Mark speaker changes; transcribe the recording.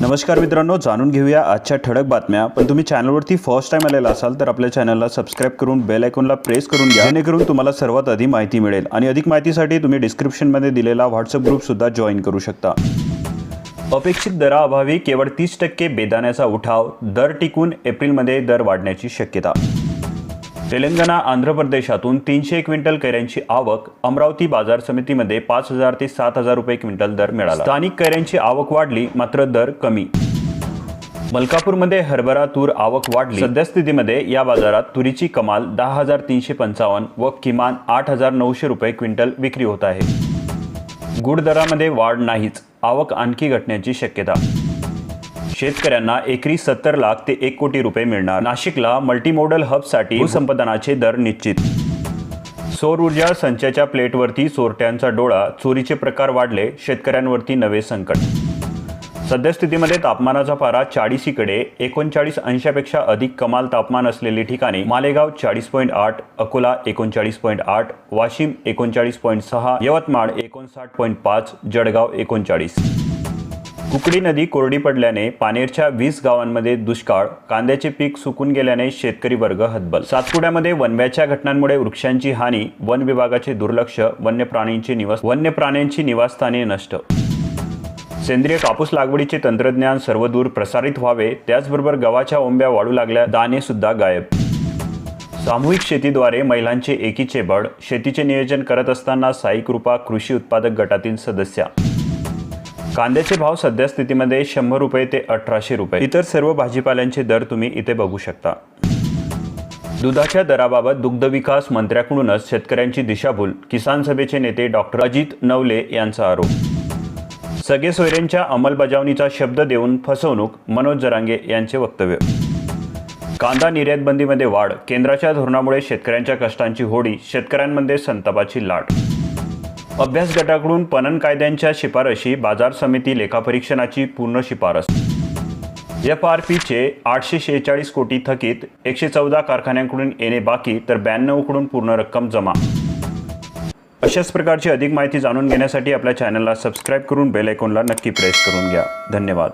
Speaker 1: नमस्कार मित्रांनो जाणून घेऊया आजच्या ठळक बातम्या. पण तुम्ही चॅनलवरती फर्स्ट टाइम आलेला असाल तर आपल्या चॅनलला सबस्क्राईब करून बेल आयकॉनला प्रेस करून घ्या. जेणेकरून तुम्हाला सर्वात आधी माहिती मिळेल. आणि अधिक माहितीसाठी तुम्ही डिस्क्रिप्शनमध्ये दिलेला व्हॉट्सअप ग्रुप सुद्धा जॉईन करू शकता. अपेक्षित दराअभावी केवळ तीस टक्के बेदाण्याचा उठाव दर टिकून एप्रिलमध्ये दर वाढण्याची शक्यता. तेलंगणा आंध्र प्रदेशातून तीनशे क्विंटल कैऱ्यांची आवक अमरावती बाजार समितीमध्ये पाच हजार ते सात हजार रुपये क्विंटल दर मिळाला. स्थानिक कैऱ्यांची आवक वाढली मात्र दर कमी. मलकापूरमध्ये हरभरा तूर आवक वाढली. सद्यस्थितीमध्ये या बाजारात तुरीची कमाल दहा हजार तीनशे पंचावन्न व किमान आठ हजार नऊशे रुपये क्विंटल विक्री होत आहे. गुड दरामध्ये वाढ नाहीच आवक आणखी घटण्याची शक्यता. शेतकऱ्यांना एकरी सत्तर लाख ते एक कोटी रुपये मिळणार. नाशिकला मल्टीमोडल हबसाठी भूसंपादनाचे दर निश्चित. सौर ऊर्जा संचाच्या प्लेटवरती चोरट्यांचा डोळा चोरीचे प्रकार वाढले शेतकऱ्यांवरती नवे संकट. सद्यस्थितीमध्ये तापमानाचा पारा चाळीसीकडे एकोणचाळीस अंशापेक्षा अधिक कमाल तापमान असलेली ठिकाणी मालेगाव चाळीस पॉईंट आठ अकोला एकोणचाळीस पॉईंट आठ वाशिम एकोणचाळीस पॉईंट सहा यवतमाळ एकोणसाठ पॉईंट पाच जळगाव एकोणचाळीस. कुकडी नदी कोरडी पडल्याने पानेरच्या वीस गावांमध्ये दुष्काळ कांद्याचे पीक सुकून गेल्याने शेतकरी वर्ग हतबल. सातपुड्यामध्ये वनव्याच्या घटनांमुळे वृक्षांची हानी वन विभागाचे दुर्लक्ष वन्य प्राणींची निवास वन्य प्राण्यांची निवासस्थाने नष्ट. सेंद्रिय कापूस लागवडीचे तंत्रज्ञान सर्वदूर प्रसारित व्हावे त्याचबरोबर गव्हाच्या ओंब्या वाढू लागल्या दाणे सुद्धा गायब. सामूहिक शेतीद्वारे महिलांचे एकीचे बळ शेतीचे नियोजन करत असताना साई कृपा कृषी उत्पादक गटातील सदस्या. कांद्याचे भाव सध्या स्थितीमध्ये शंभर रुपये ते अठराशे रुपये. इतर सर्व भाजीपाल्यांचे दर तुम्ही इथे बघू शकता. दुधाच्या दराबाबत दुग्ध विकास मंत्र्याकडूनच शेतकऱ्यांची दिशाभूल किसान सभेचे नेते डॉक्टर अजित नवले यांचा आरोप. सगळे सोयऱ्यांच्या अंमलबजावणीचा शब्द देऊन फसवणूक मनोज जरांगे यांचे वक्तव्य. कांदा निर्यात बंदीमध्ये वाढ केंद्राच्या धोरणामुळे शेतकऱ्यांच्या कष्टांची होडी शेतकऱ्यांमध्ये संतापाची लाट. अभ्यास गटाकडून पणन कायद्यांच्या शिफारशी बाजार समिती लेखापरीक्षणाची पूर्ण शिफारस. एफ आर पीचे आठशे शेहेचाळीस कोटी थकीत एकशे चौदा कारखान्यांकडून येणे बाकी तर ब्याण्णवकडून पूर्ण रक्कम जमा. अशाच प्रकारची अधिक माहिती जाणून घेण्यासाठी आपल्या चॅनलला सबस्क्राईब करून बेल आयकॉनला नक्की प्रेस करून घ्या. धन्यवाद.